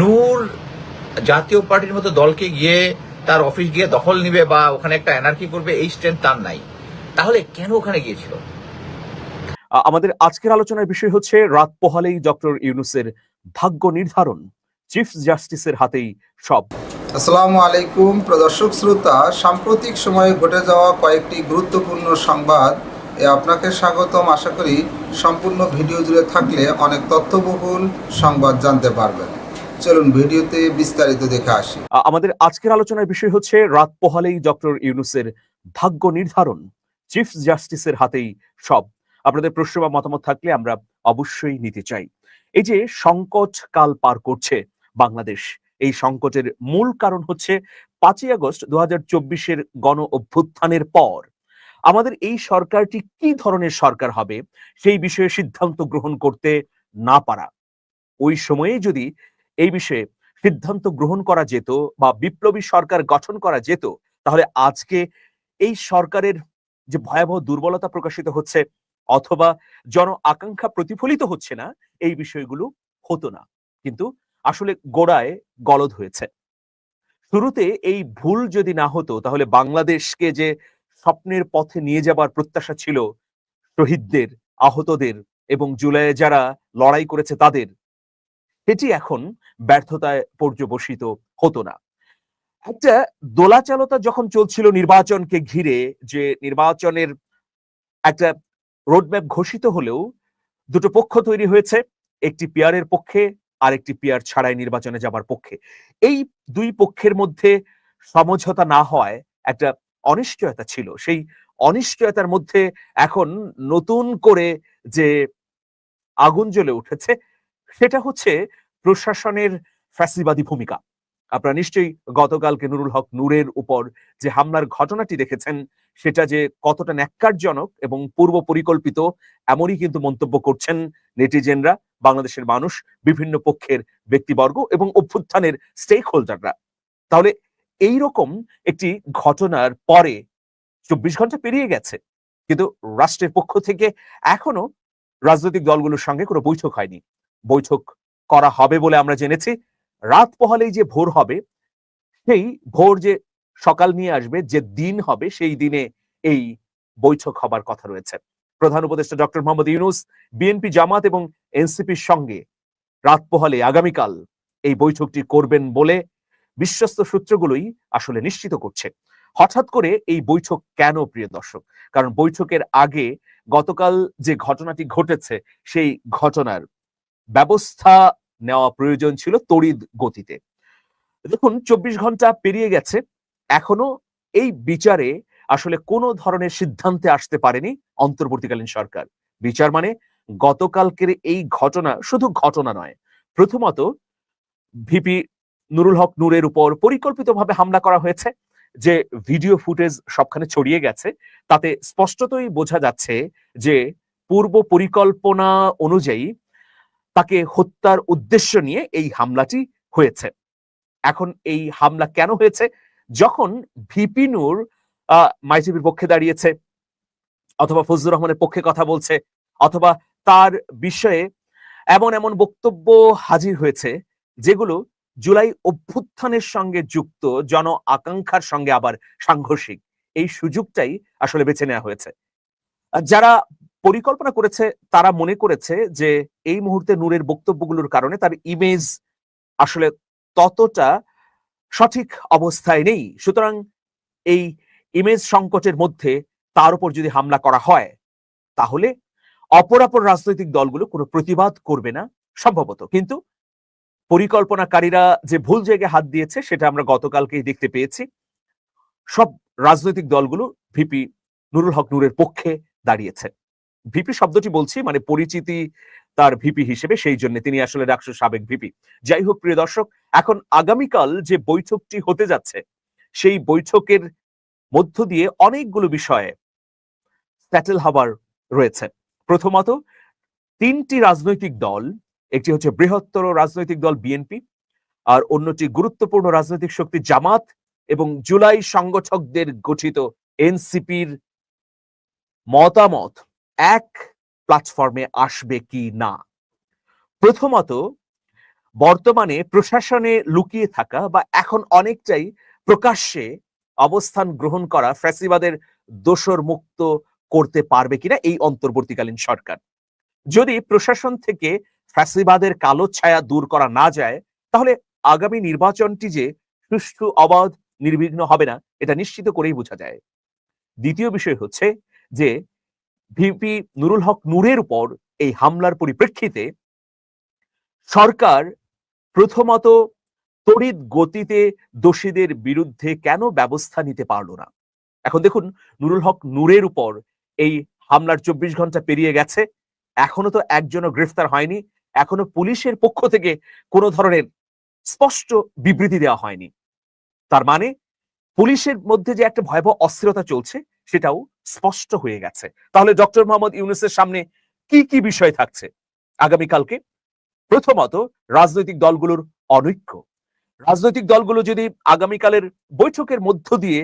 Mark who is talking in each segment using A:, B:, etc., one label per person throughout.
A: নূর জাতীয় পার্টির মতো দলকে গিয়ে তার অফিস গিয়ে দখল নিবে বা ওখানে একটা এনার্কি করবে এই স্ট্রেন্থ তার নাই। তাহলে কেন ওখানে গিয়েছিল?
B: আমাদের আজকের আলোচনার বিষয় হচ্ছে রাত পোহালেই ডক্টর ইউনুসের ভাগ্য নির্ধারণ চিফ জাস্টিসের হাতেই সব।
C: আসসালামু আলাইকুম প্রদর্শক শ্রোতা সাম্প্রতিক সময়ে ঘটে যাওয়া কয়েকটি গুরুত্বপূর্ণ সংবাদ এ আপনাকে স্বাগতম। আশা করি সম্পূর্ণ ভিডিও জুড়ে থাকলে অনেক তথ্যবহুল সংবাদ জানতে পারবেন। চলুন ভিডিওতে বিস্তারিত দেখে আসি।
B: আমাদের আজকের আলোচনার বিষয় হচ্ছে, রাত পোহালেই ডক্টর ইউনুসের ভাগ্য নির্ধারণ, চিফ জাস্টিসের হাতেই সব। আপনাদের প্রশ্ন বা মতামত থাকলে আমরা অবশ্যই নিতে চাই। এই যে সংকট কাল পার করছে বাংলাদেশ, এই সংকটের মূল কারণ হচ্ছে পাঁচই আগস্ট দু হাজার চব্বিশের গণ অভ্যুত্থানের পর। আমাদের এই সরকারটি কি ধরনের সরকার হবে, সেই বিষয়ে সিদ্ধান্ত গ্রহণ করতে না পারা। ওই সময়ে যদি এই বিষয়ে সিদ্ধান্ত গ্রহণ করা যেত বা বিপ্লবী সরকার গঠন করা যেত, তাহলে আজকে এই সরকারের যে ভয়াবহ দুর্বলতা প্রকাশিত হচ্ছে অথবা জন আকাঙ্ক্ষা প্রতিফলিত হচ্ছে না, এই বিষয়গুলো হতো না। কিন্তু আসলে গোড়ায় গলদ হয়েছে। শুরুতে এই ভুল যদি না হতো, তাহলে বাংলাদেশকে যে স্বপ্নের পথে নিয়ে যাবার প্রত্যাশা ছিল, শহীদদের, আহতদের এবং জুলাইয়ে যারা লড়াই করেছে তাদের এটি এখন ব্যর্থতায় পর্যবসিত হতো না। একটা দোলাচালতা যখন চলছিল নির্বাচনকে ঘিরে, যে নির্বাচনের একটা রোডম্যাপ ঘোষিত হলেও দুটো পক্ষ তৈরি হয়েছে, একটি পিয়ারের পক্ষে আর একটি পিয়ার ছাড়াই নির্বাচনে যাবার পক্ষে। এই দুই পক্ষের মধ্যে সমঝোতা না হয় একটা অনিশ্চয়তা ছিল। সেই অনিশ্চয়তার মধ্যে এখন নতুন করে যে আগুন জ্বলে উঠেছে সেটা হচ্ছে প্রশাসনের ফ্যাসিবাদী ভূমিকা। আপনারা নিশ্চয়ই গতকালকে নুরুল হক নূরের উপর যে হামলার ঘটনাটি দেখেছেন, সেটা যে কতটা ন্যাক্কারজনক এবং পূর্ব পরিকল্পিত, এমনই কিন্তু মন্তব্য করছেন নেটিজেনরা, বাংলাদেশের মানুষ, বিভিন্ন পক্ষের ব্যক্তিবর্গ এবং অভ্যুত্থানের স্টেক হোল্ডাররা তাহলে এই রকম একটি ঘটনার পরে চব্বিশ ঘণ্টা পেরিয়ে গেছে, কিন্তু রাষ্ট্রের পক্ষ থেকে এখনও রাজনৈতিক দলগুলোর সঙ্গে কোনো বৈঠক হয়নি। বৈঠক করা হবে বলে আমরা জেনেছি। রাত পোহালেই যে ভোর হবে, সেই ভোর যে সকাল নিয়ে আসবে, যে দিন হবে, সেই দিনে এই বৈঠক হবার কথা রয়েছে। প্রধান উপদেষ্টা ডক্টর মোহাম্মদ ইউনুস বিএনপি জামাত এবং এনসিপির সঙ্গে রাত পোহালে আগামীকাল এই বৈঠকটি করবেন বলে বিশ্বস্ত সূত্রগুলোই আসলে নিশ্চিত করছে। হঠাৎ করে এই বৈঠক কেন, প্রিয় দর্শক? কারণ বৈঠকের আগে গতকাল যে ঘটনাটি ঘটেছে, সেই ঘটনার ব্যবস্থা নেওয়া প্রয়োজন ছিল তড়িৎ গতিতে। দেখুন, চব্বিশ ঘণ্টা পেরিয়ে গেছে। এখনও এই বিচারে আসলে কোনো ধরনের সিদ্ধান্তে আসতে পারেনি অন্তর্বর্তীকালীন সরকার। বিচার মানে গতকালকের এই ঘটনা, শুধু ঘটনা নয়। প্রথমত, ভিপি নুরুল হক নূরের উপর পরিকল্পিতভাবে হামলা করা হয়েছে, যে ভিডিও ফুটেজ সবখানে ছড়িয়ে গেছে। তাতে স্পষ্টতই বোঝা যাচ্ছে যে পূর্ব পরিকল্পনা অনুযায়ী তাকে হত্যার উদ্দেশ্য নিয়ে এই হামলাটি হয়েছে। এখন এই হামলা কেন হয়েছে? যখন ভিপি নূর মাইটিভির পক্ষে দাঁড়িয়েছে, অথবা ফজলুর রহমানের পক্ষে কথা বলছে, অথবা তার বিষয়ে এমন এমন বক্তব্য হাজির হয়েছে, যেগুলো জুলাই অভ্যুত্থানের সঙ্গে যুক্ত, জন আকাঙ্ক্ষার সঙ্গে আবার সাংঘর্ষিক। এই সুযোগটাই আসলে বেছে নেওয়া হয়েছে। যারা পরিকল্পনা করেছে, তারা মনে করেছে যে এই মুহূর্তে নূরের বক্তব্যগুলোর কারণে তার ইমেজ আসলে ততটা সঠিক অবস্থায় নেই। সুতরাং এই ইমেজ সংকটের মধ্যে তার উপর যদি হামলা করা হয়, তাহলে অপরাপর রাজনৈতিক দলগুলো কোনো প্রতিবাদ করবে না, সম্ভবত। কিন্তু পরিকল্পনাকারীরা যে ভুল জায়গায় হাত দিয়েছে, সেটা আমরা গতকালকেই দেখতে পেয়েছি। সব রাজনৈতিক দলগুলো ভিপি নুরুল হক নূরের পক্ষে দাঁড়িয়েছে। ভিপি শব্দটি বলছি মানে পরিচিতি তার ভিপি হিসেবে, সেই জন্য তিনি আসলে ডাকসুর সাবেক ভিপি যাই হোক, প্রিয় দর্শক, এখন আগামীকাল যে বৈঠকটি হতে যাচ্ছে, সেই বৈঠকের মধ্য দিয়ে অনেকগুলো বিষয়ে স্যাটেল হবার রয়েছে। প্রথমত, তিনটি রাজনৈতিক দল, একটি হচ্ছে বৃহত্তর রাজনৈতিক দল বিএনপি আর অন্যটি গুরুত্বপূর্ণ রাজনৈতিক শক্তি জামাত এবং জুলাই সংগঠকদের গঠিত এনসিপির মতামত। এক প্ল্যাটফর্মে আসবে কি না? প্রথমত, বর্তমানে প্রশাসনে লুকিয়ে থাকা বা এখন অনেকটাই প্রকাশ্যে অবস্থান গ্রহণ করা ফ্যাসিবাদের দোষর মুক্ত করতে পারবে কিনা এই অন্তর্বর্তীকালীন সরকার। যদি প্রশাসন থেকে ফ্যাসিবাদের কালো ছায়া দূর করা না যায়, তাহলে আগামী নির্বাচনটি যে সুষ্ঠু, অবাধ, নির্বিঘ্ন হবে না, এটা নিশ্চিত করেই বোঝা যায়। দ্বিতীয় বিষয় হচ্ছে যে ভিপি নুরুল হক নূরের উপর এই হামলার পরিপ্রেক্ষিতে সরকার প্রথমত তড়িৎ গতিতে দোষীদের বিরুদ্ধে কেন ব্যবস্থা নিতে পারল না? এখন দেখুন, নুরুল হক নূরের উপর এই হামলার চব্বিশ ঘণ্টা পেরিয়ে গেছে। এখনও তো একজনও গ্রেফতার হয়নি। এখনও পুলিশের পক্ষ থেকে কোনো ধরনের স্পষ্ট বিবৃতি দেওয়া হয়নি। তার মানে পুলিশের মধ্যে যে একটা ভয়াবহ অস্থিরতা চলছে সেটাও স্পষ্ট হয়ে গেছে। তাহলে ডক্টর মোহাম্মদ ইউনুসের সামনে কি কি বিষয় থাকছে? আগামীকালকে প্রথমত রাজনৈতিক দলগুলোর অনৈক্য। রাজনৈতিক দলগুলো যদি আগামীকালের বৈঠকের মধ্য দিয়ে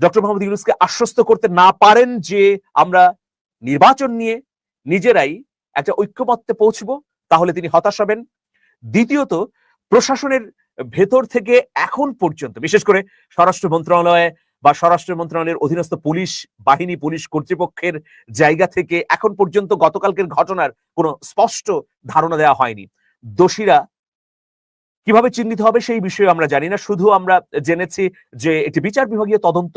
B: ডক্টর মোহাম্মদ ইউনুসকে আশ্বস্ত করতে না পারেন যে আমরা নির্বাচন নিয়ে নিজেরাই একটা ঐক্যমত্যে পৌঁছবো, তাহলে তিনি হতাশ হবেন। দ্বিতীয়ত, প্রশাসনের ভেতর থেকে এখন পর্যন্ত, বিশেষ করে স্বরাষ্ট্র মন্ত্রণালয়ে বা স্বরাষ্ট্র মন্ত্রণালয়ের অধীনস্থ পুলিশ বাহিনী, পুলিশ কর্তৃপক্ষের জায়গা থেকে এখন পর্যন্ত গতকালকের ঘটনার কোনো স্পষ্ট ধারণা দেওয়া হয়নি। দোষীরা কীভাবে চিহ্নিত হবে সেই বিষয়ে আমরা জানি না, শুধু আমরা জেনেছি যে একটি বিচার বিভাগীয় তদন্ত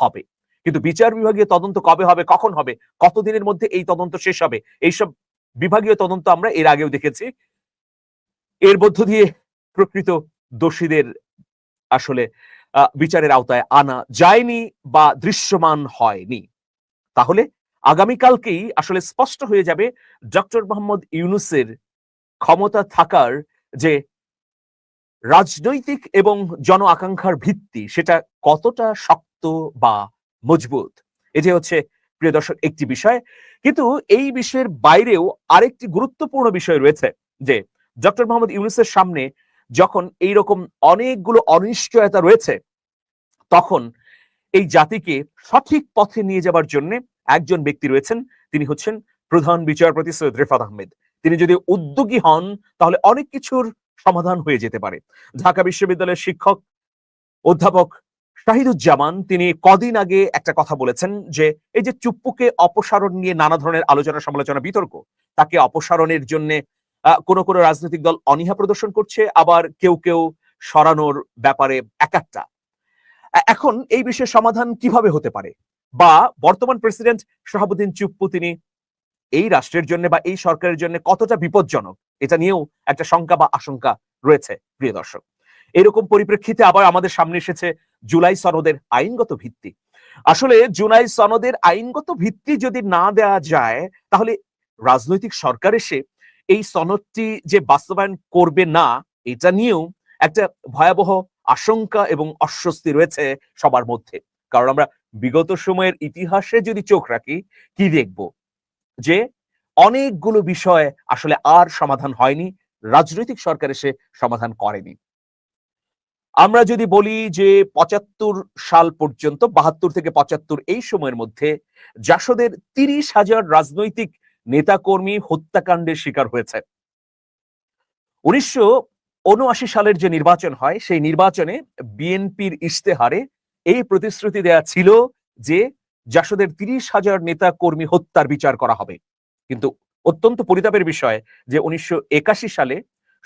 B: হবে। কিন্তু বিচার বিভাগীয় তদন্ত কবে হবে, কখন হবে, কতদিনের মধ্যে এই তদন্ত শেষ হবে, এইসব বিভাগীয় তদন্ত আমরা এর আগেও দেখেছি। এর মধ্য দিয়ে প্রকৃত দোষীদের আসলে বিচারের আওতায় আনা যায়নি বা দৃশ্যমান হয়নি। তাহলে আগামীকালকেই আসলে স্পষ্ট হয়ে যাবে ডক্টর মোহাম্মদ ইউনুসের ক্ষমতা থাকার যে রাজনৈতিক এবং জন আকাঙ্ক্ষার ভিত্তি, সেটা কতটা শক্ত বা মজবুত? এটি হচ্ছে প্রিয় দর্শক, একটি বিষয়। কিন্তু এই বিষয়ের বাইরেও আরেকটি গুরুত্বপূর্ণ বিষয় রয়েছে যে, ডক্টর মোহাম্মদ ইউনুসের সামনে যখন এই রকম অনেকগুলো অনিশ্চয়তা রয়েছে, তখন এই জাতিকে সঠিক পথে নিয়ে যাবার জন্য একজন ব্যক্তি রয়েছেন, তিনি হচ্ছেন প্রধান বিচারপতি সৈয়দ রেফাত আহমেদ। তিনি যদি উদ্যোগী হন, তাহলে অনেক কিছুর সমাধান হয়ে যেতে পারে। ঢাকা বিশ্ববিদ্যালয়ের শিক্ষক অধ্যাপক শাহিদুজ্জামান, তিনি কদিন আগে একটা কথা বলেছেন যে, এই যে চুপ্পুকে অপসারণ নিয়ে নানা ধরনের আলোচনা সমালোচনা বিতর্ক তাকে অপসারণের জন্য কোন কোন রাজনৈতিক দল অনীহা প্রদর্শন করছে, আবার কেউ কেউ সরানোর ব্যাপারে একাত্তা এখন এই বিষয়ে সমাধান কীভাবে হতে পারে? বা বর্তমান প্রেসিডেন্ট শাহাবুদ্দিন চুপ্পু, তিনি এই রাষ্ট্রের জন্য বা এই সরকারের জন্য কতটা বিপজ্জনক? এটা নিয়েও একটা শঙ্কা বা আশঙ্কা রয়েছে, প্রিয় দর্শক। এরকম পরিপ্রেক্ষিতে আবার আমাদের সামনে এসেছে জুলাই সনদের আইনগত ভিত্তি। আসলে জুলাই সনদের আইনগত ভিত্তি যদি না দেওয়া যায়, তাহলে রাজনৈতিক সরকার এসে এই সনদটি যে বাস্তবায়ন করবে না, এটা নিয়েও একটা ভয়াবহ আশঙ্কা এবং অস্বস্তি রয়েছে সবার মধ্যে। কারণ আমরা বিগত সময়ের ইতিহাসে যদি চোখ রাখি, কি দেখব? যে অনেকগুলো বিষয় আসলে আর সমাধান হয়নি, রাজনৈতিক সরকার এসে সমাধান করেনি। আমরা যদি বলি যে পঁচাত্তর সাল পর্যন্ত, বাহাত্তর থেকে পঁচাত্তর এই সময়ের মধ্যে, জাসদের তিরিশ হাজার রাজনৈতিক নেতাকর্মী হত্যাকাণ্ডের শিকার হয়েছে। উনিশশো উনআশি সালের যে নির্বাচন হয়, সেই নির্বাচনে বিএনপির ইশতেহারে এই প্রতিশ্রুতি দেয়া ছিল যে জাসদের তিরিশ হাজার নেতা কর্মী হত্যার বিচার করা হবে। কিন্তু অত্যন্ত পরিতাপের বিষয় যে উনিশশো একাশি সালে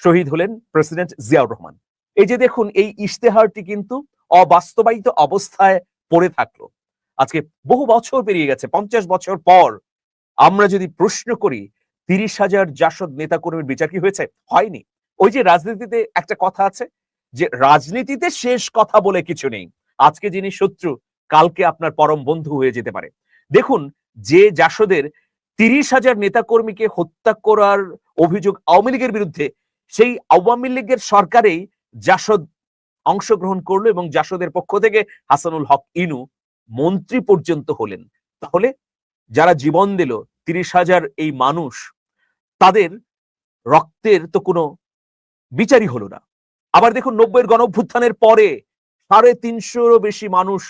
B: শহীদ হলেন প্রেসিডেন্ট জিয়াউর রহমান। এই যে দেখুন, এই ইশতেহারটি কিন্তু অবাস্তবায়িত অবস্থায় পড়ে থাকল। আজকে বহু বছর পেরিয়ে গেছে, পঞ্চাশ বছর পর আমরা যদি প্রশ্ন করি, তিরিশ হাজার জাসদ নেতাকর্মীর বিচার কি হয়েছে? হয়নি। ওই যে রাজনীতিতে একটা কথা আছে যে, রাজনীতিতে শেষ কথা বলে কিছু নেই। আজকে যিনি শত্রু, কালকে আপনার পরম বন্ধু হয়ে যেতে পারে। দেখুন, যে জাসদের তিরিশ হাজার নেতাকর্মীকে হত্যা করার অভিযোগ আওয়ামী লীগের বিরুদ্ধে, সেই আওয়ামী লীগের সরকারেই জাসদ অংশগ্রহণ করল এবং জাসদের পক্ষ থেকে হাসানুল হক ইনু মন্ত্রী পর্যন্ত হলেন। তাহলে যারা জীবন দিল, তিরিশ হাজার এই মানুষ, তাদের রক্তের তো কোনো বিচারই হলো না। আবার দেখুন নব্বইয়ের গণ অভ্যুত্থানের পরে সাড়ে তিনশোরও বেশি মানুষ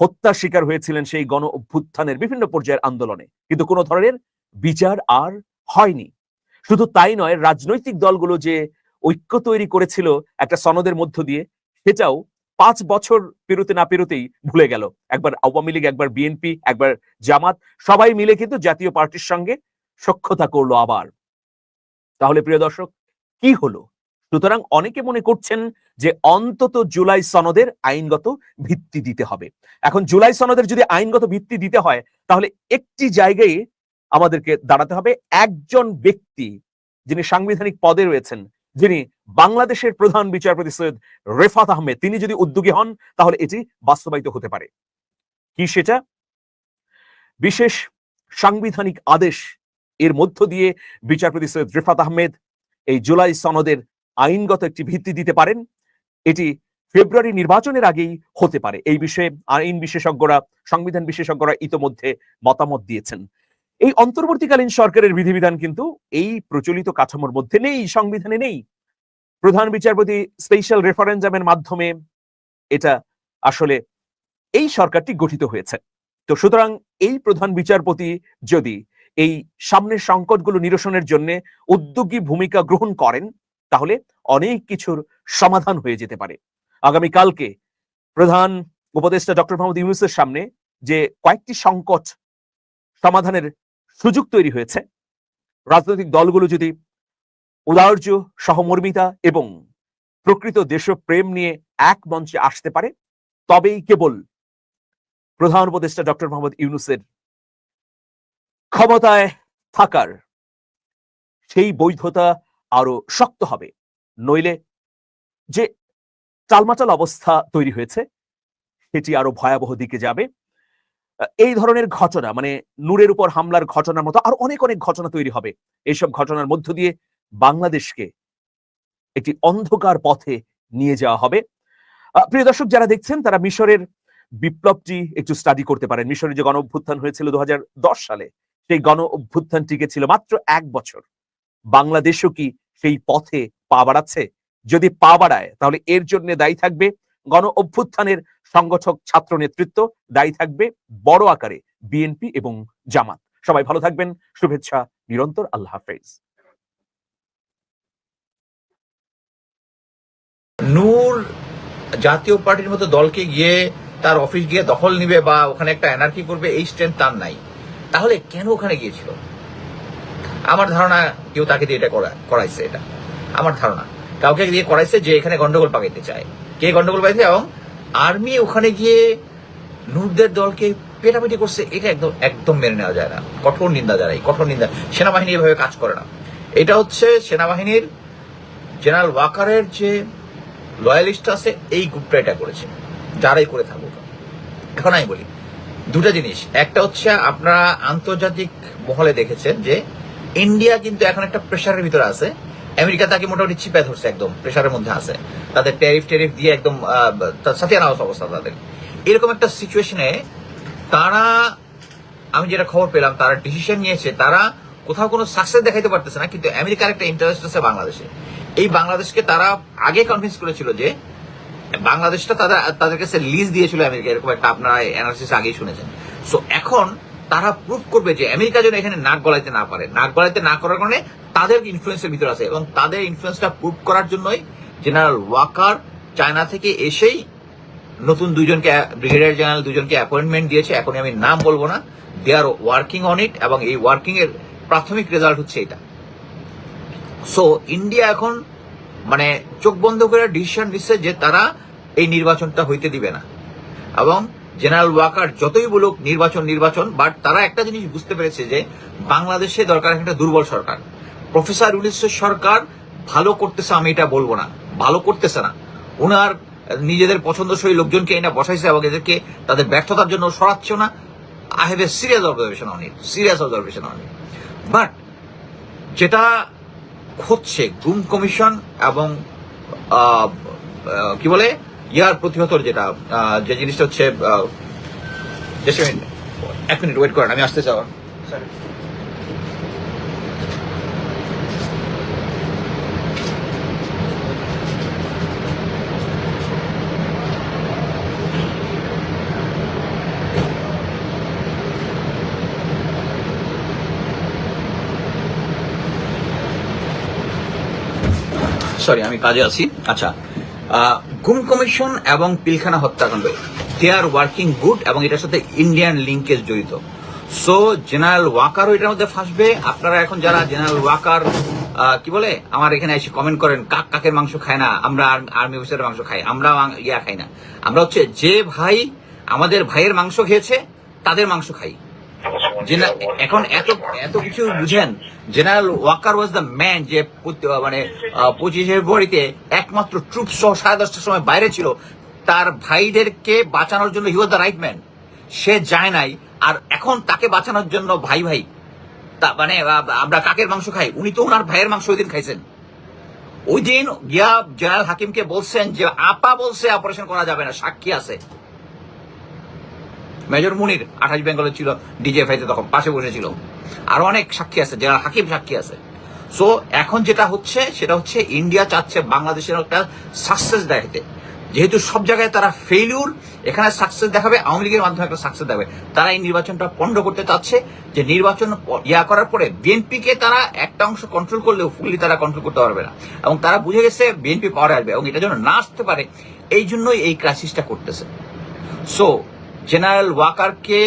B: হত্যার শিকার হয়েছিলেন সেই গণ অভ্যুত্থানের বিভিন্ন পর্যায়ের আন্দোলনে। কিন্তু কোনো ধরনের বিচার আর হয়নি। শুধু তাই নয়, রাজনৈতিক দলগুলো যে ঐক্য তৈরি করেছিল একটা সনদের মধ্য দিয়ে, সেটাও পাঁচ বছর পেরোতে না পেরোতেই ভুলে গেল। একবার আওয়ামী লীগ, একবার বিএনপি একবার জামাত, সবাই মিলে কিন্তু জাতীয় পার্টির সঙ্গে সক্ষতা করল আবার। তাহলে প্রিয় দর্শক, কি হলো? সুতরাং অনেকে মনে করছেন যে অন্তত জুলাই সনদের আইনগত ভিত্তি দিতে হবে। এখন জুলাই সনদের যদি আইনগত ভিত্তি দিতে হয়, তাহলে একটি জায়গায় আমাদেরকে দাঁড়াতে হবে। একজন ব্যক্তি যিনি সাংবিধানিক পদে রয়েছেন যিনি বাংলাদেশের প্রধান বিচারপতি সৈয়দ রেফাত আহমেদ, তিনি যদি উদ্যোগী হন, তাহলে এটি বাস্তবায়িত হতে পারে। কি সেটা? বিশেষ সাংবিধানিক আদেশ এর মধ্য দিয়ে বিচারপতি সৈয়দ রেফাত আহমেদ এই জুলাই সনদের আইনগত একটি ভিত্তি দিতে পারেন। এটি ফেব্রুয়ারি নির্বাচনের আগেই হতে পারে। এই বিষয়ে আইন বিশেষজ্ঞরা, সংবিধান বিশেষজ্ঞরা ইতোমধ্যে মতামত দিয়েছেন। এই অন্তর্বর্তীকালীন সরকারের বিধিবিধান কিন্তু এই প্রচলিত কাঠামোর মধ্যে নেই, সংবিধানে নেই। প্রধান বিচারপতি স্পেশাল রেফারেন্ডামের মাধ্যমে এটা আসলে এই সরকারটি গঠিত হয়েছে। তো সুতরাং এই প্রধান বিচারপতি যদি এই সামনের সংকটগুলো নিরসনের জন্য উদ্যোগী ভূমিকা গ্রহণ করেন, তাহলে অনেক কিছুর সমাধান হয়ে যেতে পারে। আগামী কালকে প্রধান উপদেষ্টা ডক্টর মোহাম্মদ ইউনুসের সামনে যে কয়েকটি সংকট সমাধানের সুযোগ তৈরি হয়েছে। রাজনৈতিক দলগুলো যদি উদার্য, সহমর্মিতা এবং প্রকৃত দেশপ্রেম নিয়ে এক মঞ্চে আসতে পারে, তবেই কেবল প্রধান উপদেষ্টা ডক্টর মোহাম্মদ ইউনুসের ক্ষমতায় থাকার সেই বৈধতা আরও শক্ত হবে। নইলে যে টালমাটাল অবস্থা তৈরি হয়েছে, সেটি আরও ভয়াবহ দিকে যাবে। এই ধরনের ঘটনা মানে নূরের উপর হামলার ঘটনার মতো আরও অনেক অনেক ঘটনা তৈরি হবে। এইসব ঘটনার মধ্য দিয়ে বাংলাদেশকে একটি অন্ধকার পথে নিয়ে যাওয়া হবে। প্রিয় দর্শক, যারা দেখছেন, তারা মিশরের বিপ্লবটি একটু স্টাডি করতে পারেন। মিশরের যে গণ অভ্যুত্থান হয়েছিল দু হাজার দশ সালে, সেই গণ অভ্যুত্থানটিকে ছিল মাত্র এক বছর। বাংলাদেশও কি সেই পথে পা বাড়াচ্ছে? যদি পা বাড়ায়, তাহলে এর জন্য দায়ী থাকবে গণ অভ্যুত্থানের সংগঠক ছাত্র নেতৃত্ব দায়ী থাকবে বড় আকারে বিএনপি এবং জামাত। সবাই ভালো থাকবেন, শুভেচ্ছা, নিরন্তর, আল্লাহ হাফেজ।
A: নূর জাতীয় পার্টির মতো দলকে গিয়ে তার অফিস গিয়ে দখল নিবে বা ওখানে একটা এনার্কি করবে, এই স্ট্রেংথ তার নাই। তাহলে কেন ওখানে গিয়েছিল? আমার ধারণা কেউ তাকে দিয়ে এটা করা- করাইছে এটা। আমার ধারণা। কাউকে দিয়ে করাইছে যে এখানে গন্ডগোল পাকাইতে চায়। কে গন্ডগোল পাইছে এবং আর্মি ওখানে গিয়ে নুরদের দলকে পেটাপিটি করছে, এটা একদম একদম মেনে নেওয়া যায় না। কঠোর নিন্দা জানাই, কঠোর নিন্দা। সেনাবাহিনী এভাবে কাজ করে না। এটা হচ্ছে সেনাবাহিনীর জেনারেল ওয়াকারের যে লয়ালিস্ট আছে, এই গ্রুপটা এটা করেছে। যারাই করে থাকুক। এখন আমি বলি, দুটা জিনিস। একটা হচ্ছে আপনারা আন্তর্জাতিক মহলে দেখেছেন যে ইন্ডিয়া কিন্তু এখন একটা প্রেশারের ভিতরে আছে। আমেরিকা তাকে মোটামুটি চিপে ধরছে একদম, প্রেশারের মধ্যে আছে। তাদের ট্যারিফ ট্যারিফ দিয়ে একদম সাথে আনা অবস্থা তাদের। এরকম একটা সিচুয়েশনে তারা, আমি যেটা খবর পেলাম, তারা ডিসিশন নিয়েছে, তারা কোথাও কোনো সাকসেস দেখাইতে পারতেছে না, কিন্তু আমেরিকার একটা ইন্টারেস্ট আছে বাংলাদেশে। এই বাংলাদেশকে তারা আগে কনভিন্স করেছিল যে বাংলাদেশটা তাদের তাদের কাছে লিজ দিয়েছিল আমেরিকা, এরকম একটা আপনারা অ্যানালিসিস আগেই শুনেছেন। সো এখন তারা প্রুভ করবে যে আমেরিকা যেন এখানে নাক গলাইতে না পারে। নাক গলাইতে না করার কারণে তাদের ইনফ্লুয়েন্সের ভিতরে আছে এবং তাদের ইনফ্লুয়েন্সটা প্রুভ করার জন্যই জেনারেল ওয়াকার চায়না থেকে এসেই নতুন দুজনকে ব্রিগেডিয়ার জেনারেল দুজনকে অ্যাপয়েন্টমেন্ট দিয়েছে। এখনই আমি নাম বলব না। দে আর ওয়ার্কিং অন ইট এবং এই ওয়ার্কিং এর প্রাথমিক রেজাল্ট হচ্ছে এটা। সো ইন্ডিয়া এখন মানে চোখ বন্ধ করে ডিসিশন নিচ্ছে যে তারা এই নির্বাচনটা হইতে দিবে না। এবং জেনারেল ওয়াকার যতই বলুক নির্বাচন নির্বাচন বাট তারা একটা জিনিস বুঝতে পেরেছে যে বাংলাদেশে দরকার একটা দুর্বল সরকার। প্রফেসর ইউনিসের সরকার ভালো করতেছে, আমি এটা বলব না। ভালো করতেছে না। ওনার নিজেদের পছন্দসই লোকজনকে এনে বসাইছে এবং এদেরকে তাদের ব্যর্থতার জন্য সরাচ্ছে না। I have a serious observation on it serious observation on it but যেটা হচ্ছে, গুম কমিশন এবং কি বলে ইয়ার প্রতিহতর যেটা যে জিনিসটা হচ্ছে এক মিনিট ওয়েট করেন, আমি আসতে চাও সরি আমি কাজে আছি। আচ্ছা গুম কমিশন এবং পিলখানা হত্যাকাণ্ড। দে আর ওয়ার্কিং গুড এবং এটার সাথে ইন্ডিয়ান লিঙ্কেজ জড়িত। সো জেনারেল ওয়াকারও এটার মধ্যে ফাঁসবে। আপনারা এখন যারা জেনারেল ওয়াকার কি বলে? আমার এখানে এসে কমেন্ট করেন, কাক কাকের মাংস খায় না? আমরা আর্মি অফিসারের মাংস খাই, আমরা ইয়া খাই না। আমরা হচ্ছে যে ভাই আমাদের ভাইয়ের মাংস খেয়েছে, তাদের মাংস খাই। এখন এত এত কিছু বুঝেন general Waker was the man যে মানে পঁচিশে ফেব্রুয়ারিতে একমাত্র ট্রুপ সহ সাড়ে দশটার সময় বাইরে ছিল। তার ভাইদেরকে বাঁচানোর জন্য he was the right man সে যায় নাই আর এখন তাকে বাঁচানোর জন্য ভাই ভাই তা মানে আমরা কাকের মাংস খাই? উনি তো ওনার ভাইয়ের মাংস ওই দিন খাইছেন। ওই দিন গিয়া জেনারেল হাকিমকে বলছেন যে আপা বলছে অপারেশন করা যাবে না সাক্ষী আছে। মেজর মুনির আঠাশ বেঙ্গলে ছিল ডিজেফাইতে তখন পাশে বসেছিল। আরও অনেক সাক্ষী আছে যারা হাকিম সাক্ষী আছে। সো এখন যেটা হচ্ছে, সেটা হচ্ছে ইন্ডিয়া চাচ্ছে বাংলাদেশের একটা সাকসেস দেখাতে। যেহেতু সব জায়গায় তারা ফেলিউর এখানে সাকসেস দেখাবে, আওয়ামী লীগের মাধ্যমে একটা সাকসেস দেখাবে। তারা এই নির্বাচনটা পণ্ড করতে চাচ্ছে, যে নির্বাচন ইয়া করার পরে বিএনপিকে তারা একটা অংশ কন্ট্রোল করলেও ফুললি তারা কন্ট্রোল করতে পারবে না। এবং তারা বুঝে গেছে বিএনপি পাওয়ার আসবে, এবং এটা যেন না আসতে পারে, এই জন্যই এই ক্রাইসিসটা করতেছে। সো জেনারেল ওয়াকারকে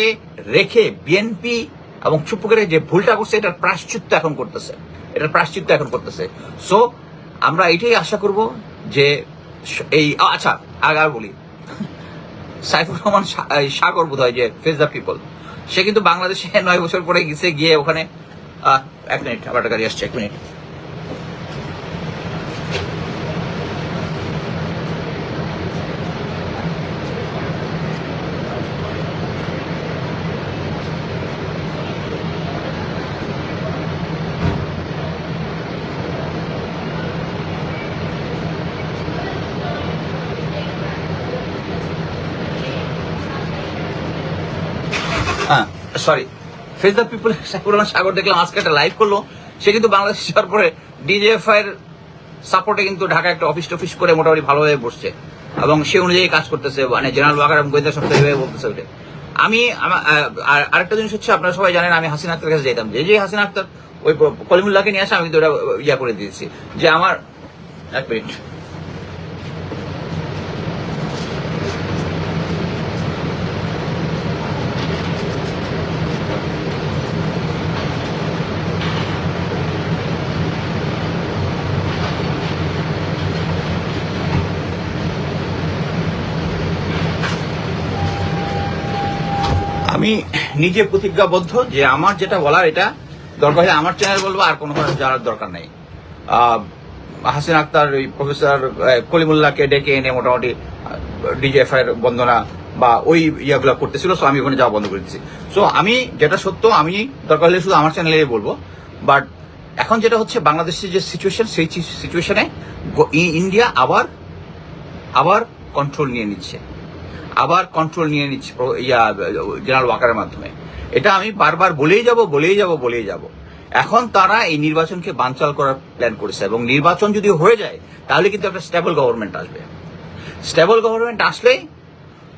A: রেখে বিএনপি এবং চুপ করে যে ভুলটা করছে, এটার প্রাশ্চিত্য এখন করতেছে। এটার প্রাশ্চিত্য এখন করতেছে। সো আমরা এটাই আশা করব যে এই আচ্ছা আগে আর বলি। সাইফুর রহমান সাগর বোধ হয় যে ফেস দ্য পিপল সে কিন্তু বাংলাদেশে নয় বছর পরে গেছে, গিয়ে ওখানে এক মিনিট আবার গাড়ি আসছে, এক মিনিট হ্যাঁ sorry face the people Saifur Rahman Sagar দেখলাম, আজকে একটা লাইভ করল। সে কিন্তু বাংলাদেশ যাওয়ার পরে ডিজিএফআই এর সাপোর্টে কিন্তু ঢাকা একটা অফিস টফিস করে মোটামুটি ভালোভাবে বসছে। এবং সে অনুযায়ী কাজ করতেছে মানে জেনারেল ওয়াকার এবং গোয়েন্দা সপ্তাহ এইভাবে বলতেছে আমি, আমা- আর, আরেকটা জিনিস হচ্ছে, আপনারা সবাই জানেন, আমি হাসিনা আক্তার কাছে যেতাম। যে যে হাসিনা আক্তার, ওই কলিমুল্লাহকে নিয়ে আসে, আমি কিন্তু ওটা ইয়া করে দিয়েছি। যে আমার, এক মিনিট আমি নিজে প্রতিজ্ঞাবদ্ধ যে আমার যেটা বলার এটা দরকার হলে আমার চ্যানেল বলব, আর কোনো যাওয়ার দরকার নেই। হাসিন আক্তার, ওই প্রফেসর কলিমুল্লাহকে ডেকে এনে মোটামুটি ডিজিএফআই এর বন্দনা বা ওই ইয়াগুলো করতেছিল সো আমি ওখানে যাওয়া বন্ধ করে দিচ্ছি সো আমি যেটা সত্য, আমি দরকার হলে শুধু আমার চ্যানেলে বলব। বাট এখন যেটা হচ্ছে, বাংলাদেশের যে সিচুয়েশন সেই সিচুয়েশনে ইন্ডিয়া আবার আবার কন্ট্রোল নিয়ে নিচ্ছে। আবার কন্ট্রোল নিয়ে নিচ্ছে ইয়া জেনারেল ওয়াকারের মাধ্যমে। এটা আমি বারবার বলেই যাব বলেই যাব বলেই যাব। এখন তারা এই নির্বাচনকে বানচাল করার প্ল্যান করেছে এবং নির্বাচন যদি হয়ে যায়, তাহলে কিন্তু একটা স্টেবল গভর্নমেন্ট আসবে। স্টেবল গভর্নমেন্ট আসলেই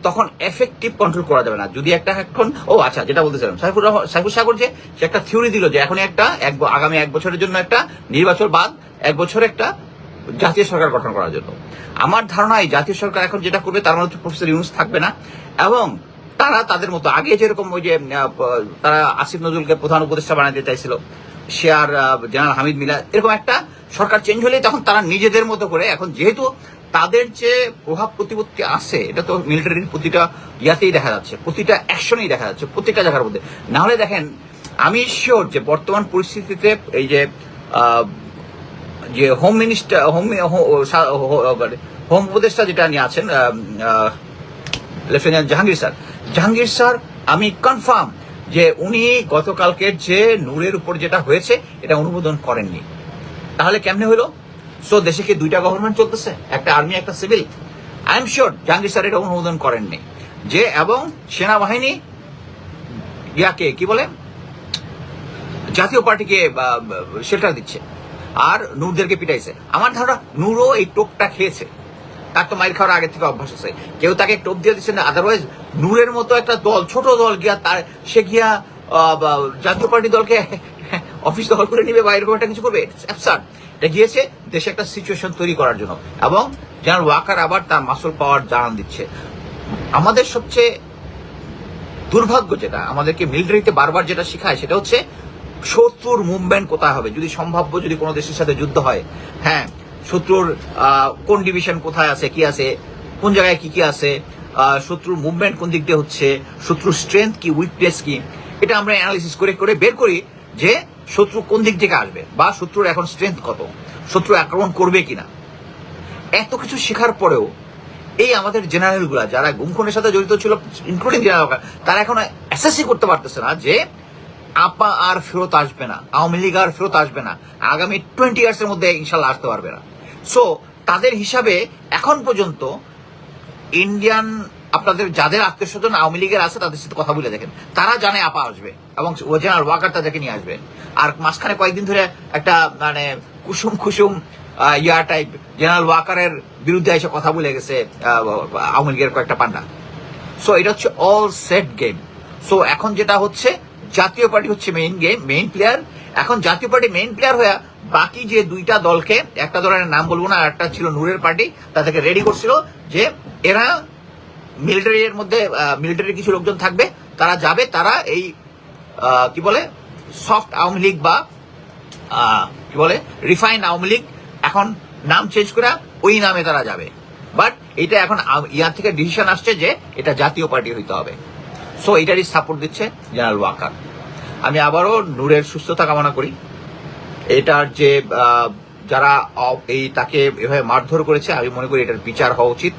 A: তখন এফেক্টিভ কন্ট্রোল করা যাবে না। যদি একটা এখন, ও আচ্ছা যেটা বলতেছিলাম সাইফুর সাইফুর সাগর যে একটা থিওরি দিল যে, এখন একটা, এক আগামী এক বছরের জন্য একটা নির্বাচন বাদ, এক বছর একটা জাতীয় সরকার গঠন করার জন্য। আমার ধারণা এই জাতীয় সরকার এখন যেটা করবে, তার মধ্যে প্রফেসর ইউনুস থাকবে না। এবং তারা তাদের মতো আগে যেরকম ওই যে তারা আসিফ নজরুলকে প্রধান উপদেষ্টা বানাতে চাইছিল, সে আর জেনারেল হামিদ মিলা, এরকম একটা সরকার চেঞ্জ হলে তখন তারা নিজেদের মতো করে এখন যেহেতু তাদের যে প্রভাব প্রতিপত্তি আছে, এটা তো মিলিটারির প্রতিটা ইয়াতেই দেখা যাচ্ছে, প্রতিটা অ্যাকশনেই দেখা যাচ্ছে, প্রতিটা জায়গার মধ্যে। নাহলে দেখেন, আমি শিওর যে বর্তমান পরিস্থিতিতে এই যে যে হোম মিনিস্টার হোম হোম উপদেষ্টা যেটা নিয়ে আছেন lieutenant Jahangir sir Jahangir sir আমি কনফার্ম যে উনি গতকালকের যে নূরের উপর যেটা হয়েছে, এটা অনুমোদন করেননি। তাহলে কেমনে হলো? সো দেশে কি দুইটা গভর্নমেন্ট চলতেছে? একটা আর্মি একটা civil I am sure Jahangir sir এটা অনুমোদন করেননি। যে, এবং সেনাবাহিনী, ইয়াকে, কি বলে? জাতীয় পার্টিকে শেল্টার দিচ্ছে। আর নূরদেরকে পিটাইছে। আমার ধারণা নূরও এই টোপটা খেয়েছে। তার তো মাইর খাওয়ার আগে থেকে অভ্যাস আছে। কেউ তাকে টোপ দিয়ে দিচ্ছে না আদারওয়াইজ নূরের মতো একটা দল, ছোট দল গিয়া তার, সে গিয়া জাতীয় পার্টি দলকে অফিস দখল করে নিবে, বা এরকম একটা কিছু করবে এটা গিয়েছে, দেশে একটা সিচুয়েশন তৈরি করার জন্য। এবং জেনারেল ওয়াকার আবার তার মাসুল পাওয়ার জানান দিচ্ছে। আমাদের সবচেয়ে দুর্ভাগ্য যেটা, আমাদেরকে মিলিটারিতে বারবার যেটা শেখায়, সেটা হচ্ছে শত্রুর মুভমেন্ট কোথায় হবে? যদি সম্ভাব্য যদি কোনো দেশের সাথে যুদ্ধ হয় হ্যাঁ শত্রুর কোন ডিভিশন কোথায় আছে, কি আছে, কোন জায়গায় কি কি আছে শত্রুর মুভমেন্ট কোন দিক দিয়ে হচ্ছে, শত্রুর স্ট্রেংথ কি উইকনেস কি, এটা আমরা অ্যানালিসিস করে করে বের করি যে শত্রু কোন দিক থেকে আসবে বা শত্রুর এখন স্ট্রেংথ কত, শত্রু আক্রমণ করবে কিনা। এত কিছু শেখার পরেও এই আমাদের জেনারেলগুলা যারা গুমখুনের সাথে জড়িত ছিল ইনক্লুডিং জেনারেল তারা এখন অ্যাসেসই করতে পারতেছে না যে আপা আর ফেরত আসবে না, আওয়ামী লীগ আর ফেরত আসবে না। আগামী টোয়েন্টি ইয়ার্স এর মধ্যে ইনশাল্লাহ আসতে পারবে না। সো তাদের হিসাবে এখন পর্যন্ত ইন্ডিয়ান আপনাদের যাদের আত্মীয় স্বজন আওয়ামী লীগের আছে, তাদের সাথে কথা বলে দেখেন। তারা জানে আপা আসবে এবং ও জেনারেল ওয়াকার তাদেরকে নিয়ে আসবে। আর মাঝখানে কয়েকদিন ধরে একটা মানে কুসুম কুসুম ইয়া টাইপ জেনারেল ওয়াকারের বিরুদ্ধে এসে কথা বলে গেছে আওয়ামী লীগের কয়েকটা পান্ডা। সো এটা হচ্ছে অল সেট গেম সো এখন যেটা হচ্ছে জাতীয় পার্টি হচ্ছে মেইন গেম মেইন প্লেয়ার এখন জাতীয় পার্টি মেইন প্লেয়ার হয়ে বাকি যে দুইটা দলকে, একটা দলের নাম বলব না একটা ছিল নূরের পার্টি, তাদেরকে রেডি করছিল যে এরা মিলিটারি এর মধ্যে মিলিটারি কিছু লোকজন থাকবে, তারা যাবে, তারা এই কি বলে সফট আওয়ামী লীগ বা কি বলে রিফাইন আওয়ামী লীগ, এখন নাম চেঞ্জ করে ওই নামে তারা যাবে। বাট এটা এখন ইয়ার থেকে ডিসিশন আসছে যে এটা জাতীয় পার্টি হইতে হবে। সো এটারই সাপোর্ট দিচ্ছে জেনারেল ওয়াকার আমি আবারও নূরের সুস্থতা কামনা করি। এটার যে যারা এই তাকে এভাবে মারধর করেছে, আমি মনে করি এটার বিচার হওয়া উচিত।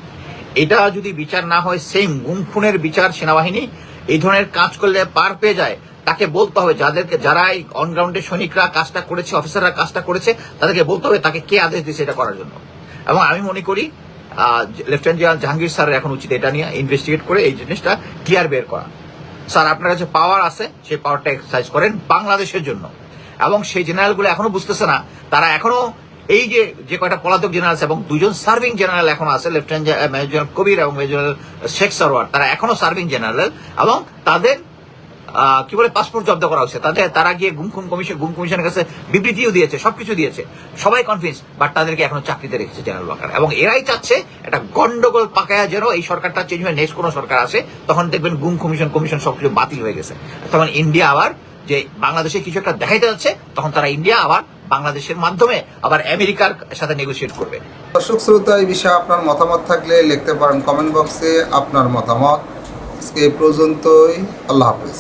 A: এটা যদি বিচার না হয় সেম গুম খুনের বিচার সেনাবাহিনী এই ধরনের কাজ করলে পার পেয়ে যায়। তাকে বলতে হবে, যাদেরকে যারা এই অনগ্রাউন্ডে সৈনিকরা কাজটা করেছে অফিসাররা কাজটা করেছে, তাদেরকে বলতে হবে তাকে কে আদেশ দিয়েছে এটা করার জন্য। এবং আমি মনে করি লেফটেন্যান্ট জেনারেল জাহাঙ্গীর স্যারের এখন উচিত এটা নিয়ে ইনভেস্টিগেট করে এই জিনিসটা ক্লিয়ার বের করা। স্যার আপনার কাছে পাওয়ার আছে, সেই পাওয়ারটা এক্সারসাইজ করেন বাংলাদেশের জন্য। এবং সেই জেনারেলগুলো এখনও বুঝতেছে না, তারা এখনও এই যে যে কয়টা পলাতক জেনারেল এবং দুজন সার্ভিং জেনারেল এখন আছে লেফটেন্যান্ট মেজর কবির এবং মেজর শেখ সরওয়ার তারা এখনও সার্ভিং জেনারেল এবং তাদের কি বলে পাসপোর্ট জব্দ করা হচ্ছে। তাদের তারা গিয়ে গুম খুম কমিশন গুম কমিশনের কাছে বিবৃতিও দিয়েছে, সবকিছু দিয়েছে। সবাই কনফিডেন্স বাট তাদেরকে এখনও চাকরিতে রেখেছে জেনারেল ওয়াকার এবং এরাই চাচ্ছে একটা গন্ডগোল পাকায়া যেন এই সরকারটা চেঞ্জ হয়ে নেক্সট কোনো সরকার আসে, তখন দেখবেন গুম কমিশন কমিশন সবকিছু বাতিল হয়ে গেছে। তখন ইন্ডিয়া আবার যে বাংলাদেশে কিছু একটা দেখাইতে যাচ্ছে, তখন তারা ইন্ডিয়া আবার বাংলাদেশের মাধ্যমে আবার আমেরিকার সাথে নেগোসিয়েট করবে।
C: দর্শক, শ্রোতা, এই বিষয়ে আপনার মতামত থাকলে লিখতে পারেন কমেন্ট বক্সে আপনার মতামত। আজকে পর্যন্তই, আল্লাহ হাফেজ।